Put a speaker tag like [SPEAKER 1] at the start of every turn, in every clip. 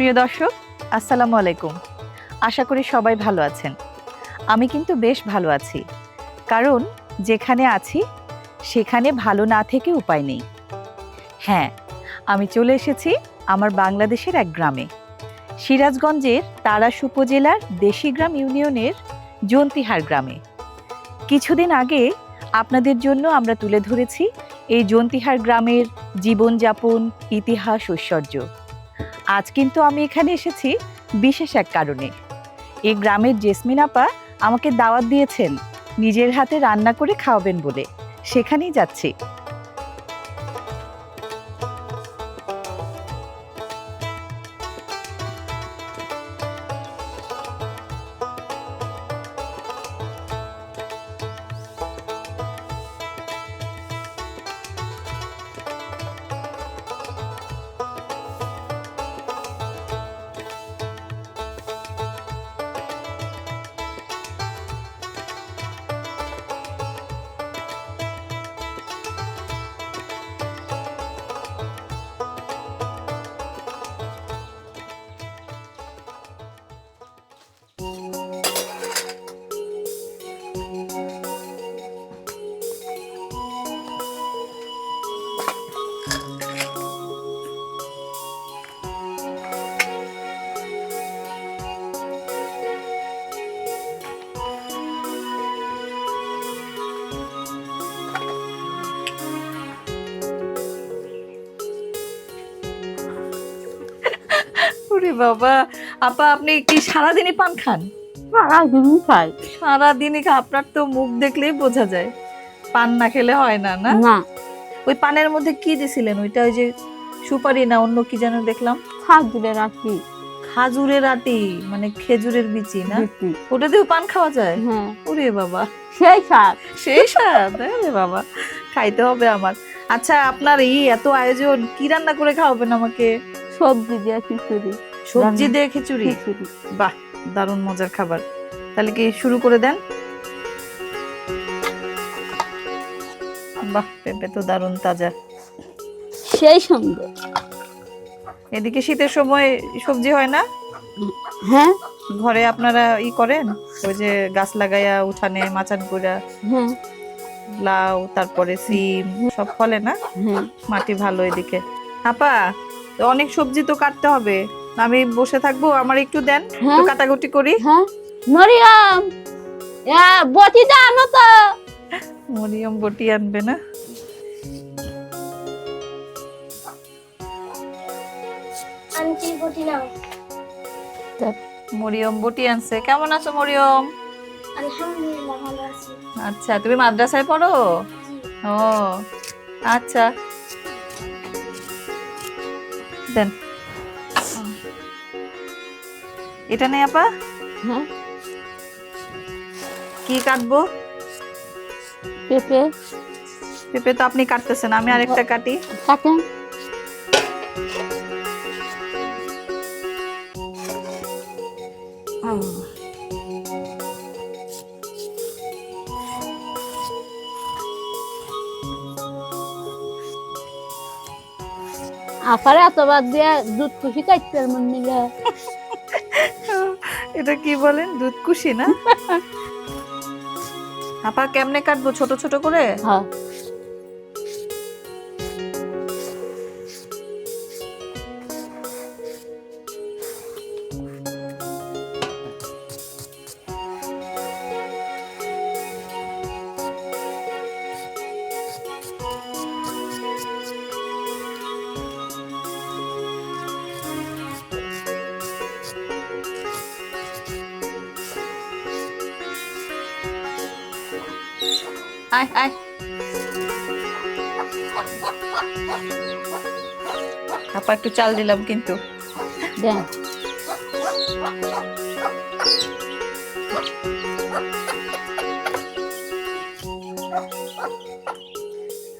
[SPEAKER 1] প্রিয় দর্শক, আসসালামু আলাইকুম। আশা করি সবাই ভালো আছেন। আমি কিন্তু বেশ ভালো আছি। কারণ যেখানে আছি, সেখানে ভালো না থেকে উপায় নেই। হ্যাঁ আমি চলে এসেছি আমার বাংলাদেশের এক গ্রামে। সিরাজগঞ্জের তারাস উপজেলার দেশিগ্রাম ইউনিয়নের জন্তিহার গ্রামে। কিছুদিন আগে আপনাদের জন্য আমরা তুলে ধরেছি এই জন্তিহার গ্রামের জীবনযাপন, ইতিহাস, ঐশ্বর্য। আজ কিন্তু আমি এখানে এসেছি বিশেষ এক কারণে। এই গ্রামের জেসমিন আপা আমাকে দাওয়াত দিয়েছেন, নিজের হাতে রান্না করে খাওয়াবেন বলে। সেখানেই যাচ্ছি। বাবা আপা আপনি কি সারাদিনই পান খান?
[SPEAKER 2] সারাদিনই খাই।
[SPEAKER 1] সারাদিনই খা আপনার তো মুখ দেখলেই বোঝা যায়। পান না খেলে হয় না না?
[SPEAKER 2] না।
[SPEAKER 1] ওই পানের মধ্যে কি দিছিলেন? ওইটা ওই যে সুপারি না অন্য কি যেন দেখলাম?
[SPEAKER 2] খাজুরের রাখি
[SPEAKER 1] খাজুরের আটি মানে খেজুরের বিচি না। ওটা দিয়েও পান খাওয়া যায়?
[SPEAKER 2] হ্যাঁ।
[SPEAKER 1] ওরে বাবা।
[SPEAKER 2] সেই স্বাদ।
[SPEAKER 1] সেই স্বাদ আরে বাবা। খাইতে হবে আমার। আচ্ছা আপনার এই এত আয়োজন কি রান্না করে খাওয়াবেন আমাকে?
[SPEAKER 2] সবজি দিয়ে খিচুড়ি।
[SPEAKER 1] সবজি দিয়ে খিচুড়ি? বাহ দারুণ মজার খাবার। তাহলে কি শুরু করে দেন? বাহ পেঁপে তো দারুণ তাজা।
[SPEAKER 2] সেই সঙ্গে।
[SPEAKER 1] এদিকে শীতের সময় সবজি হয় না?
[SPEAKER 2] হ্যাঁ।
[SPEAKER 1] ঘরে আপনারা ই করেন? ওই যে গাছ লাগাইয়া উঠানে মাচান কইরা
[SPEAKER 2] হ্যাঁ।
[SPEAKER 1] লাউ তারপরে সিম সব ফলে না?
[SPEAKER 2] হ্যাঁ।
[SPEAKER 1] মাটি ভালো এদিকে। আপা অনেক সবজি তো কাটতে হবে। আমি বসে থাকব আমার একটু দেন একটু
[SPEAKER 2] হ্যাঁ।
[SPEAKER 1] কাটাকুটি করি।
[SPEAKER 2] হ্যাঁ। মরিয়াম। বটি দা আনো তো।
[SPEAKER 1] মরিয়ম বটি আনবে না।
[SPEAKER 3] আন্টি বটি নাও।
[SPEAKER 1] মরিয়ম বটি আনছে। কেমন আছো মরিয়ম?
[SPEAKER 3] আলহামদুলিল্লাহ ভালো আছি।
[SPEAKER 1] আচ্ছা তুমি মাদ্রাসায় পড়ো? ও আচ্ছা। দেন। এটা নেই আপা।
[SPEAKER 2] হ্যাঁ
[SPEAKER 1] কি কাটবো?
[SPEAKER 2] পেঁপে।
[SPEAKER 1] পেঁপে তো আপনি কাটতেছেন আমি আরেকটা কাটি।
[SPEAKER 2] কাটেন। আপারে এতবার দিয়ে দুধ খুশি কাটতে মন নিলে
[SPEAKER 1] এটা কি বলেন? দুধ কুশি না? আপা কেমনে কাটবো? ছোট ছোট করে?
[SPEAKER 2] হ্যাঁ।
[SPEAKER 1] আপা একটু চাল দিলাম কিন্তু।
[SPEAKER 2] দেন।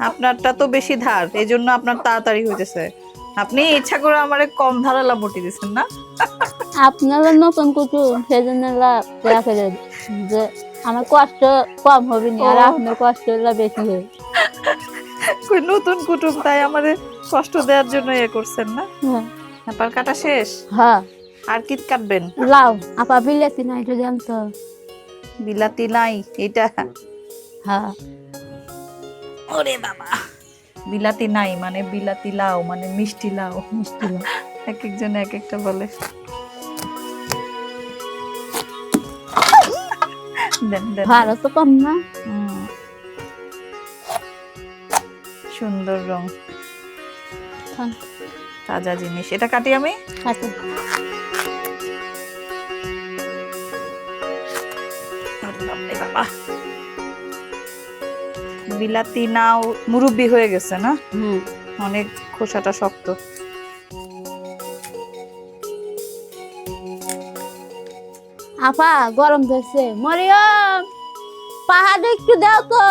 [SPEAKER 1] আপনারটা তো বেশি ধার এই জন্য আপনার তাড়াতাড়ি হইতেছে। আপনি ইচ্ছা করে আমারে কম ধারালা বটি দিচ্ছেন না?
[SPEAKER 2] আপনারা নতুন কুটুম সেই জন্য দেখা যায় যে আমার কষ্ট কম হবে না আর আপনার কষ্ট বেশি হবে
[SPEAKER 1] নতুন কুটুম তাই আমারে কষ্ট দেওয়ার জন্য ইয়ে করছেন না?
[SPEAKER 2] হ্যাঁ।
[SPEAKER 1] আপার কাটা শেষ?
[SPEAKER 2] হ্যাঁ।
[SPEAKER 1] আর কি কাটবেন?
[SPEAKER 2] লাউ। আপা বিলেতি নাই যদি আনতো
[SPEAKER 1] বিলাতি নাই এটা?
[SPEAKER 2] হ্যাঁ।
[SPEAKER 1] ওরে বাবা। বিলাতি নাই মানে বিলাতি লাউ মানে মিষ্টি লাউ।
[SPEAKER 2] মিষ্টি লাউ।
[SPEAKER 1] এক একজন এক একটা বলে।
[SPEAKER 2] ভাড়া তো কম না।
[SPEAKER 1] সুন্দর রং। তাজা জিনিস। এটা কাটি আমি? বাবা বিলাতি নাও মুরব্বি হয়ে গেছে না?
[SPEAKER 2] হুম।
[SPEAKER 1] অনেক খোসাটা শক্ত।
[SPEAKER 2] আপা গরম ধরছে। মরিয়ম পাহাড়ে একটু দাও তো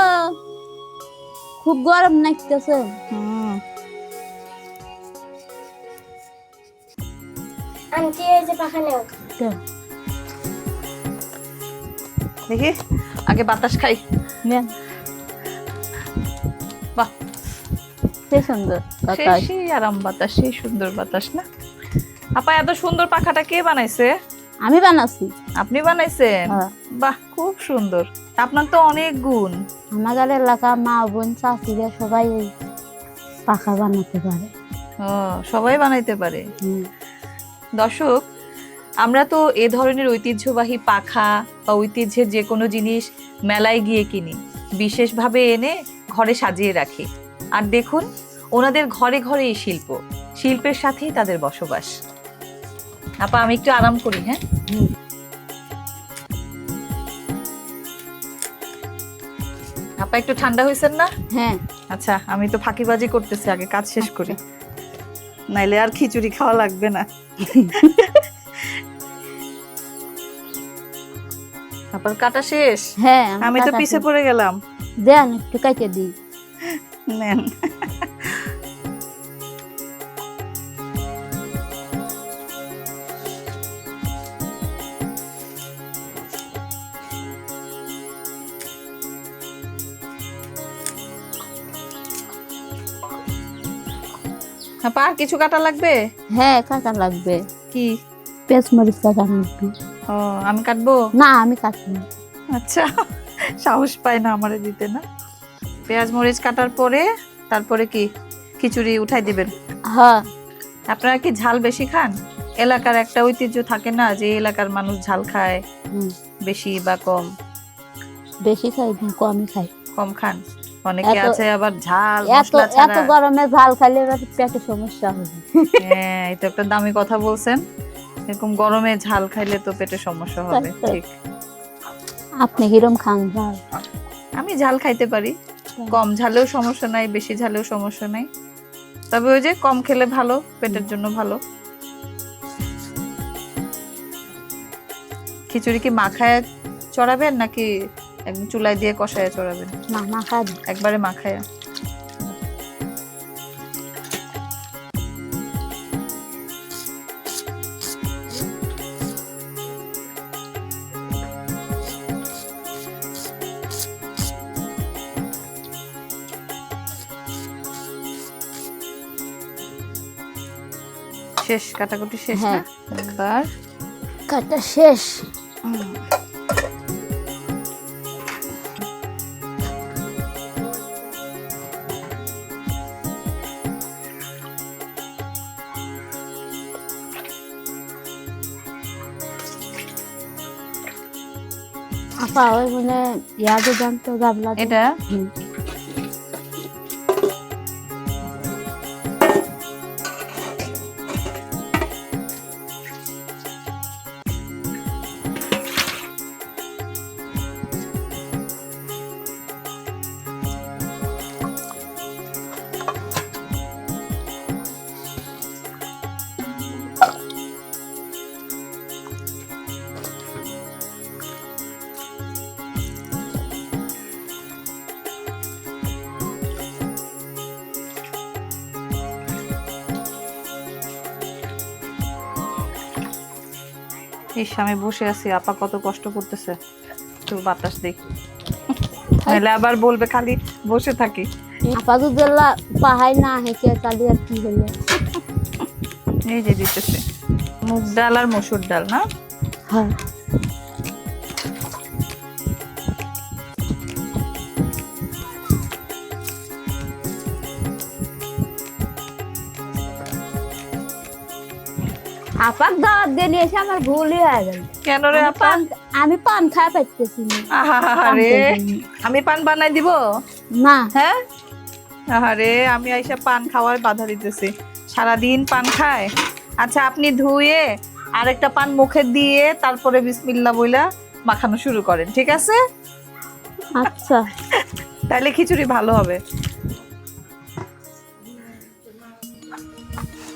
[SPEAKER 2] খুব গরম লাগতেছে।
[SPEAKER 1] হুম।
[SPEAKER 3] আন্টি এই যে পাখা নেও।
[SPEAKER 1] দেখি। আগে বাতাস খাই।
[SPEAKER 2] নেন।
[SPEAKER 1] বাহ।
[SPEAKER 2] সে সুন্দর বাতাস।
[SPEAKER 1] সেই আরাম বাতাস সেই সুন্দর বাতাস না? আপা এত সুন্দর পাখাটা কে বানাইছে?
[SPEAKER 2] আমি বানাচ্ছি
[SPEAKER 1] আপনি বানাইছেন?
[SPEAKER 2] হ্যাঁ।
[SPEAKER 1] বাহ খুব সুন্দর। আপনার তো অনেক গুণ।
[SPEAKER 2] আমাদের এলাকা মা বোন চাষিরা সবাই পাখা বানাতে পারে।
[SPEAKER 1] ও সবাই বানাইতে পারে।
[SPEAKER 2] হুম।
[SPEAKER 1] দর্শক আমরা তো এ ধরনের ঐতিহ্যবাহী পাখা বা ঐতিহ্যের যে কোনো জিনিস মেলায় গিয়ে কিনি বিশেষভাবে এনে ঘরে সাজিয়ে রাখি। আর দেখুন ওনাদের ঘরে ঘরে এই শিল্প শিল্পের সাথেই তাদের বসবাস। আপা আমি একটু আরাম করি হ্যাঁ। আপা একটু ঠান্ডা হয়েছেন না?
[SPEAKER 2] হ্যাঁ।
[SPEAKER 1] আচ্ছা আমি তো ফাঁকিবাজি করতেছি আগে কাজ শেষ করি। নাইলে আর খিচুড়ি খাওয়া লাগবে না। তারপর কাটা শেষ?
[SPEAKER 2] হ্যাঁ
[SPEAKER 1] আমি তো পিছে পড়ে গেলাম।
[SPEAKER 2] দেন একটু কাটিয়ে দিই।
[SPEAKER 1] নেন। আপা আর কিছু কাটা লাগবে?
[SPEAKER 2] হ্যাঁ কাটা লাগবে।
[SPEAKER 1] কি?
[SPEAKER 2] পেঁচ মরিচ কাটা লাগবে।
[SPEAKER 1] ও আমি কাটবো?
[SPEAKER 2] না আমি কাটবো না।
[SPEAKER 1] আচ্ছা সাহস পায় না আমারে দিতে না? পেঁয়াজ মরিচ কাটার পরে তারপরে কি? খিচুড়ি উঠাই দিবেন?
[SPEAKER 2] হ্যাঁ।
[SPEAKER 1] আপনারা কি ঝাল বেশি খান? এলাকার একটা ঐতিহ্য থাকে না যে এলাকার মানুষ ঝাল খায় বেশি বা কম?
[SPEAKER 2] বেশি খাই কমই খাই।
[SPEAKER 1] কম খান। অনেকে আছে আবার ঝাল
[SPEAKER 2] এত গরমে ঝাল খাইলে পেটে সমস্যা হবে।
[SPEAKER 1] হ্যাঁ এটা একটা দামি কথা বলছেন। এরকম গরমে ঝাল খাইলে তো পেটে সমস্যা হবে ঠিক।
[SPEAKER 2] আপনি কিরম খান ঝাল?
[SPEAKER 1] আমি ঝাল খাইতে পারি। কম ঝালেও সমস্যা নাই বেশি ঝালেও সমস্যা নাই। তবে ওই যে কম খেলে ভালো পেটের জন্য ভালো। খিচুড়ি কি মাখায় চড়াবেন নাকি একদম চুলায় দিয়ে কষায় চড়াবেন
[SPEAKER 2] না না।
[SPEAKER 1] একবারে মাখায়। শেষ কাটাকুটি শেষ না?
[SPEAKER 2] হ্যাঁ।
[SPEAKER 1] এবার
[SPEAKER 2] কাটা শেষ। আপা ওই মানে ইয়াদে জানতো গাবলা।
[SPEAKER 1] এটা ইস আমি বসে আছি আপা কত কষ্ট করতেছে। একটু বাতাস দেখি তাহলে আবার বলবে খালি বসে থাকি।
[SPEAKER 2] আপা যদি পাহাই না হেঁকে তাহলে আর কি হলো?
[SPEAKER 1] এই যে দিতেছে। মুগ ডাল আর মসুর ডাল না?
[SPEAKER 2] হ্যাঁ। আপাক দাওয়াত দিয়ে নিয়ে এসে আমার ভুলই হয়ে গেল।
[SPEAKER 1] কেন রে আপা?
[SPEAKER 2] আমি পান খাওয়া পাইতেছি
[SPEAKER 1] আহারে আমি পান বানাই দিব?
[SPEAKER 2] না।
[SPEAKER 1] হ্যাঁ? আহারে আমি আইসা পান খাওয়ার বাধা দিতেছি। সারাদিন পান খায়। আচ্ছা আপনি ধুয়ে আরেকটা পান মুখে দিয়ে তারপরে বিসমিল্লা বইলা মাখানো শুরু করেন ঠিক আছে?
[SPEAKER 2] আচ্ছা।
[SPEAKER 1] তাহলে খিচুড়ি ভালো হবে।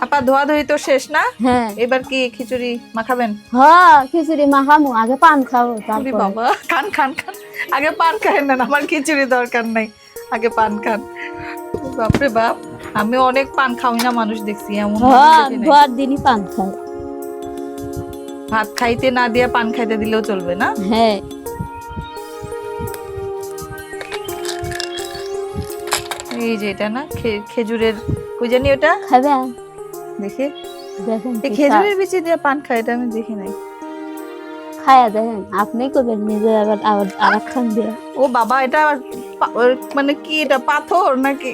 [SPEAKER 1] আপা ধোয়া ধুই তো শেষ না?
[SPEAKER 2] হ্যাঁ।
[SPEAKER 1] এবার কি খিচুড়ি মাখাবেন?
[SPEAKER 2] হ্যাঁ খিচুড়ি মাখামু আগে পান খাব তারপর।
[SPEAKER 1] বাবা খান খান খান। আগে পান খাই না আমার খিচুড়ি দরকার নাই। আগে পান খান। বাপরে বাপ আমি অনেক পান খাওই না মানুষ দেখছি এমন
[SPEAKER 2] হ্যাঁ ধোয়ার দিনই পান খাই।
[SPEAKER 1] ভাত খাইতে না দিয়ে পান খাইতে দিলেও চলবে না?
[SPEAKER 2] হ্যাঁ।
[SPEAKER 1] এই যে এটা না খেজুরের কই জানি ওটা?
[SPEAKER 2] খাবে?
[SPEAKER 1] দেখি খেজুরের বিচি দিয়ে পান খায় এটা আমি দেখি নাই।
[SPEAKER 2] খায়া দেখেন আপনি করবেন নিজে আবার আবার দিয়ে।
[SPEAKER 1] ও বাবা এটা আবার মানে কি এটা পাথর নাকি?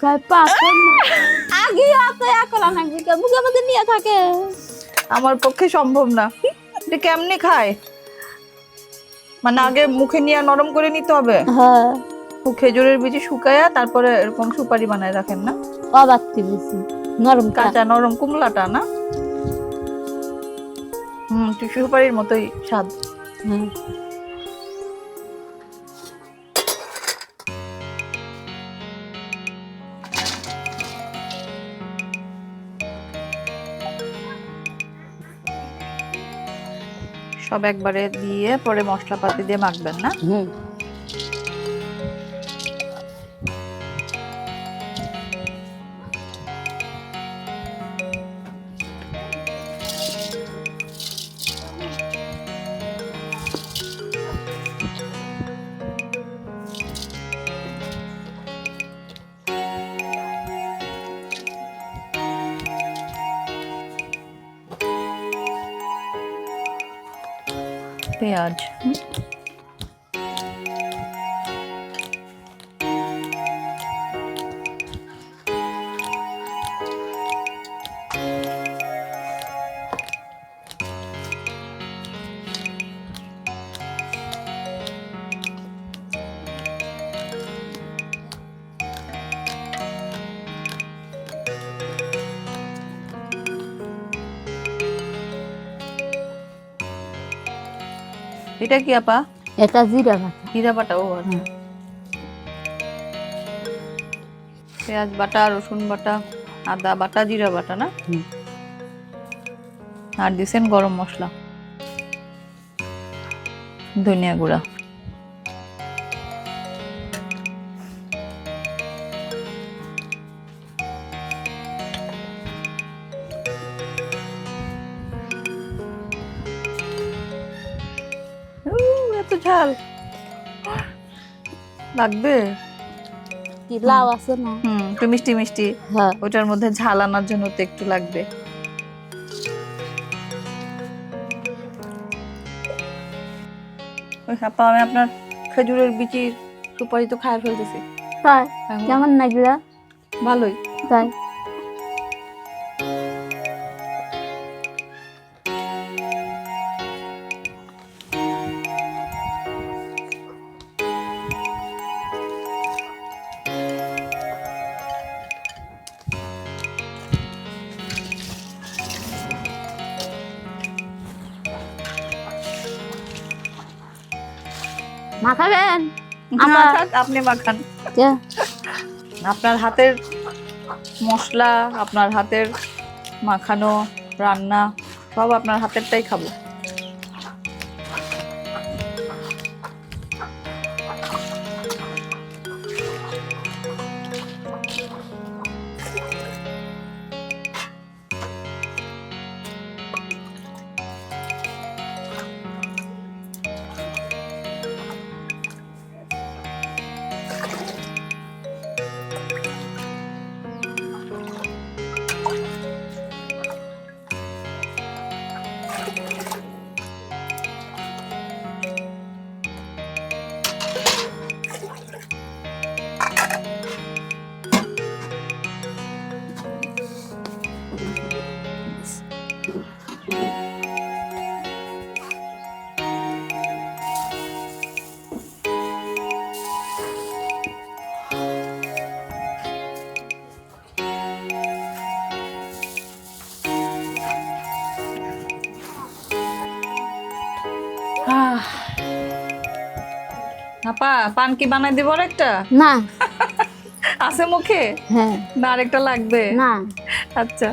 [SPEAKER 2] কয় পাথর না। আগে অত এখন নাকি মুখে মধ্যে নিয়ে থাকে।
[SPEAKER 1] আমার পক্ষে সম্ভব না। এটা কেমনে খায়? মানে আগে মুখে নিয়ে নরম করে নিতে হবে।
[SPEAKER 2] হ্যাঁ।
[SPEAKER 1] খেজুরের বীজ শুকায়া তারপরে এরকম সুপারি বানায় রাখেন না?
[SPEAKER 2] অবাকতি বেশি নরম কাঁচা
[SPEAKER 1] নরম কুমলাটা না? হুম সুপারির মতোই স্বাদ।
[SPEAKER 2] হ্যাঁ
[SPEAKER 1] সব একবারে দিয়ে পরে মশলাপাতি দিয়ে মাখবেন না?
[SPEAKER 2] হুম।
[SPEAKER 1] এটা কি আপা?
[SPEAKER 2] এটা জিরা বাটা।
[SPEAKER 1] জিরা বাটা ও আচ্ছা। পেঁয়াজ বাটা রসুন বাটা আদা বাটা জিরা বাটা না? আর দিছেন গরম মশলা। ধনিয়া গুঁড়া। লাগবে?
[SPEAKER 2] কি লাউ আছে না?
[SPEAKER 1] হুম একটু মিষ্টি মিষ্টি।
[SPEAKER 2] হ্যাঁ।
[SPEAKER 1] ওটার মধ্যে ঝাল আনার জন্য তো একটু লাগবে। ওই আপা আমি আপনার খেজুরের বিচির সুপারি তো খায় ফেলতেছি।
[SPEAKER 2] তাই?
[SPEAKER 1] এখন
[SPEAKER 2] কেমন লাগল?
[SPEAKER 1] ভালোই।
[SPEAKER 2] তাই? মাখাবেন? আমার-
[SPEAKER 1] আপনি মাখান? আপনার হাতের মশলা আপনার হাতের মাখানো রান্না সব আপনার হাতেরটাই খাব। আপা পান কি বানাই দিব একটা
[SPEAKER 2] না।
[SPEAKER 1] আছে মুখে?
[SPEAKER 2] হ্যাঁ।
[SPEAKER 1] না আরেকটা লাগবে?
[SPEAKER 2] না।
[SPEAKER 1] আচ্ছা।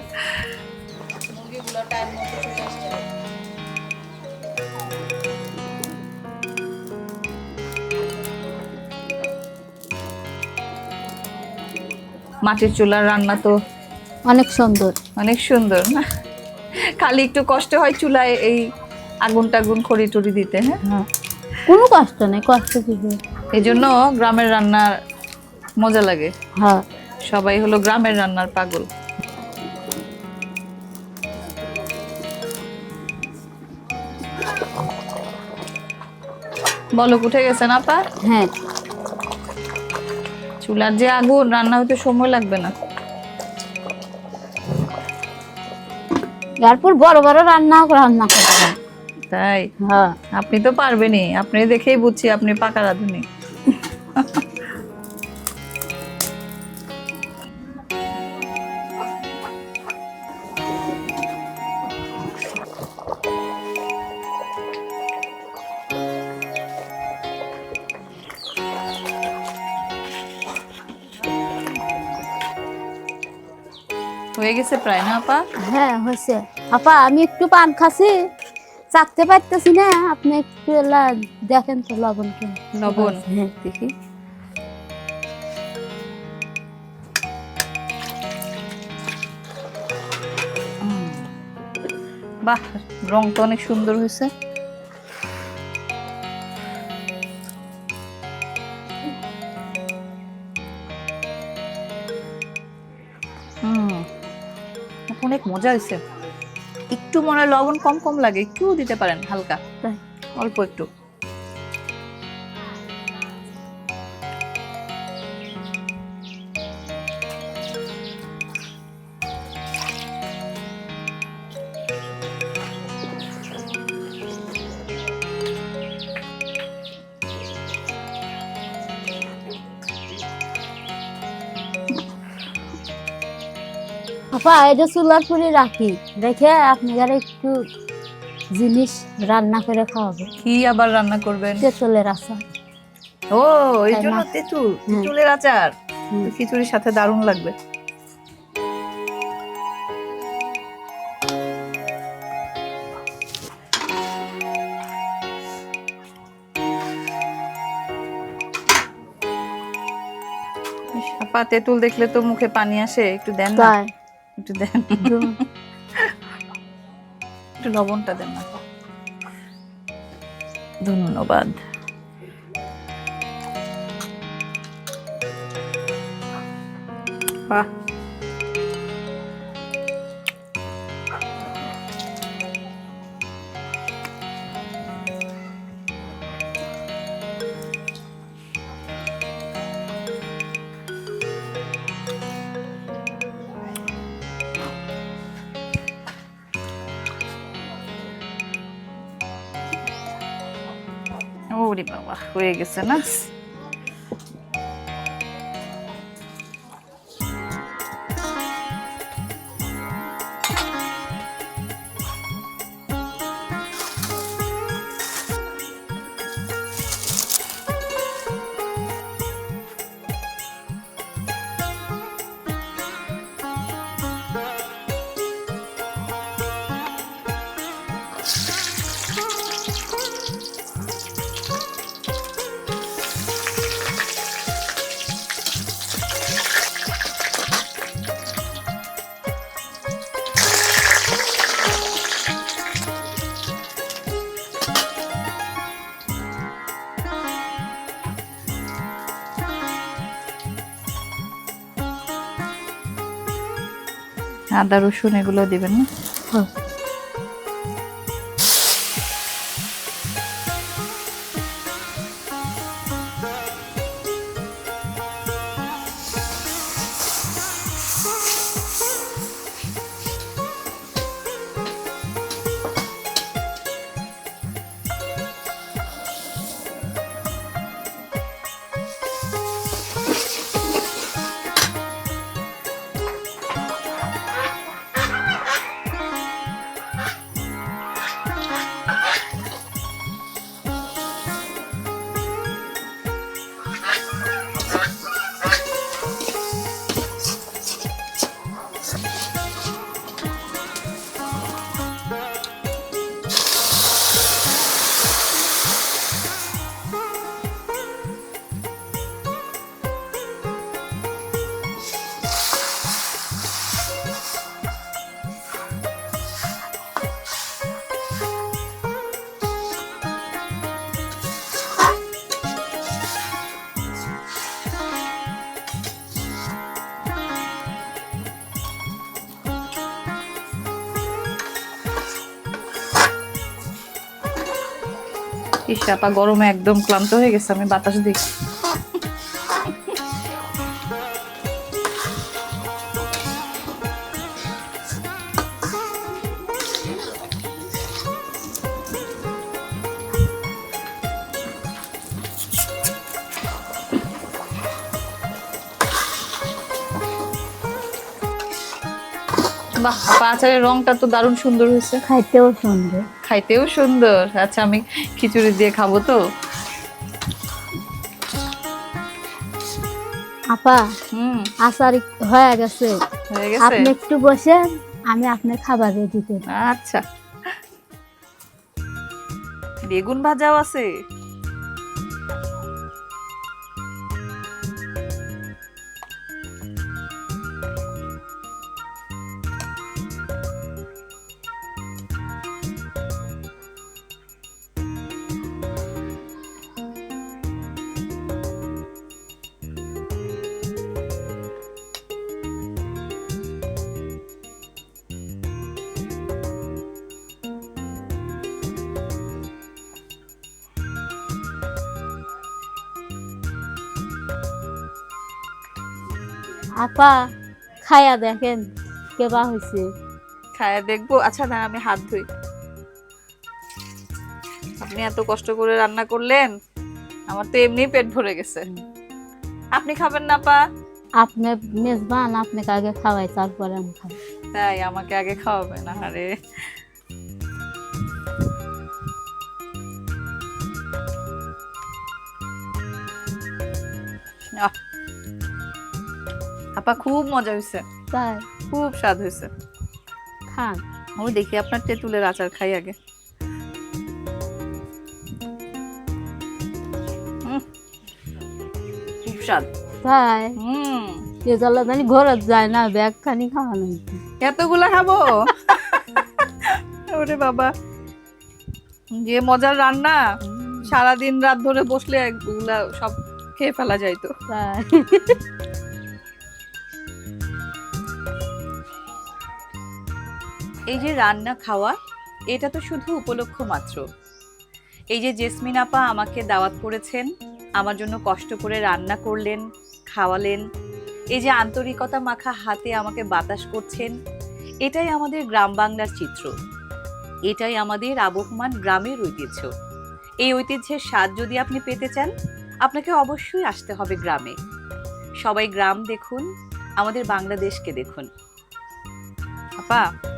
[SPEAKER 1] মাটির চুলার রান্না তো
[SPEAKER 2] অনেক সুন্দর।
[SPEAKER 1] অনেক সুন্দর না? খালি একটু কষ্ট হয় চুলায় এই আগুন টাগুন খড়ি টড়ি দিতে হ্যাঁ?
[SPEAKER 2] হ্যাঁ। কোনো কষ্ট নেই কষ্ট কিছু।
[SPEAKER 1] এই জন্য গ্রামের রান্নার মজা লাগে।
[SPEAKER 2] হ্যাঁ।
[SPEAKER 1] সবাই হলো গ্রামের রান্নার পাগল। বলো উঠে গেছে না আপা?
[SPEAKER 2] হ্যাঁ।
[SPEAKER 1] চুলার যে আগুন রান্না হতে সময় লাগবে না।
[SPEAKER 2] এরপর বড় বড় রান্না রান্না করতে
[SPEAKER 1] তাই?
[SPEAKER 2] হ্যাঁ।
[SPEAKER 1] আপনি তো পারবেনই। আপনি দেখেই বুঝছি আপনি পাকা রাঁধুনি। হয়ে গেছে প্রায় না আপা?
[SPEAKER 2] হ্যাঁ হয়েছে। আপা আমি একটু পান খাচ্ছি। চাকতে পারতেছি না আপনি একটু দেখেন তো লবণ
[SPEAKER 1] লবণ।
[SPEAKER 2] হ্যাঁ
[SPEAKER 1] দেখি বাহ রং তো অনেক সুন্দর হয়েছে। হুম অনেক মজা হয়েছে। একটু মনে হয় লবণ কম কম লাগে একটু দিতে পারেন হালকা। অল্প একটু।
[SPEAKER 2] আপা এটা চুলার পুরি রাখি রেখে আপনাদের একটু জিনিস রান্না করে খাওয়াবো।
[SPEAKER 1] কি আবার রান্না করবেন?
[SPEAKER 2] তেঁতুলের আচার।
[SPEAKER 1] ও এই জন্য তেঁতুল তেঁতুলের আচার। খিচুড়ির সাথে দারুণ লাগবে। আপা তেঁতুল দেখলে তো মুখে পানি আসে একটু দেন না। একটু দেন। একটু লবণটা দেন না। ধন্যবাদ। বাহ। হয়ে গেছে না? আদা রসুন এগুলো দিবেন না? ইস আপা গরমে একদম ক্লান্ত হয়ে গেছে আমি বাতাস দিই বাহ আচারের রংটা তো দারুণ সুন্দর হয়েছে।
[SPEAKER 2] খাইতেও সুন্দর।
[SPEAKER 1] খাইতেও সুন্দর। আচ্ছা আমি খিচুড়ি দিয়ে খাব তো?
[SPEAKER 2] আপা
[SPEAKER 1] হুম।
[SPEAKER 2] আচার হয়ে গেছে।
[SPEAKER 1] হয়ে গেছে?
[SPEAKER 2] আপনি একটু বসেন আমি আপনার খাবার রেডি করি
[SPEAKER 1] আচ্ছা। বেগুন ভাজাও আছে?
[SPEAKER 2] আপা খায়া দেখেন কেবা হয়েছে
[SPEAKER 1] খায়া দেখব। আচ্ছা না আমি হাত ধুই। আপনি এত কষ্ট করে রান্না করলেন আমার তো এমনি পেট ভরে গেছে। আপনি খাবেন না পা
[SPEAKER 2] আপনি মেজবান আপনাকে আগে খাওয়াই তারপরে আমি খাই
[SPEAKER 1] তাই আমাকে আগে খাওয়াবে না আরে আহ। আপা খুব মজা হয়েছে
[SPEAKER 2] তাই?
[SPEAKER 1] খুব স্বাদ হয়েছে
[SPEAKER 2] খান।
[SPEAKER 1] ও দেখি আপনার তেঁতুলের আচার খাই আগে। খুব স্বাদ।
[SPEAKER 2] তাই?
[SPEAKER 1] হুম।
[SPEAKER 2] এ জ্বালা জানি ঘরে যায় না ব্যাগ খানি খাওয়ানো
[SPEAKER 1] এতগুলা খাব? ওরে বাবা। যে মজার রান্না সারাদিন রাত ধরে বসলে এগুলা সব খেয়ে ফেলা যাইতো এই যে রান্না খাওয়া, এটা তো শুধু উপলক্ষ মাত্র। এই যে জেসমিন আপা আমাকে দাওয়াত করেছেন, আমার জন্য কষ্ট করে রান্না করলেন, খাওয়ালেন, এই যে আন্তরিকতা মাখা হাতে আমাকে বাতাস করছেন, এটাই আমাদের গ্রাম বাংলার চিত্র। এটাই আমাদের আবহমান গ্রামের ঐতিহ্য। এই ঐতিহ্যের স্বাদ যদি আপনি পেতে চান, আপনাকে অবশ্যই আসতে হবে গ্রামে। সবাই গ্রাম দেখুন, আমাদের বাংলাদেশকে দেখুন। আপা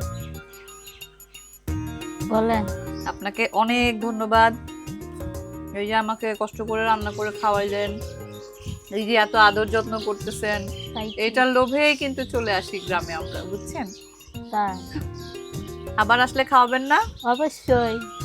[SPEAKER 2] বলেন।
[SPEAKER 1] আপনাকে অনেক ধন্যবাদ। এই যে আমাকে কষ্ট করে রান্না করে খাওয়াইলেন এই যে এত আদর যত্ন করতেছেন এটার লোভেই কিন্তু চলে আসি গ্রামে আমরা বুঝছেন?
[SPEAKER 2] তাই।
[SPEAKER 1] আবার আসলে খাওয়াবেন না?
[SPEAKER 2] অবশ্যই।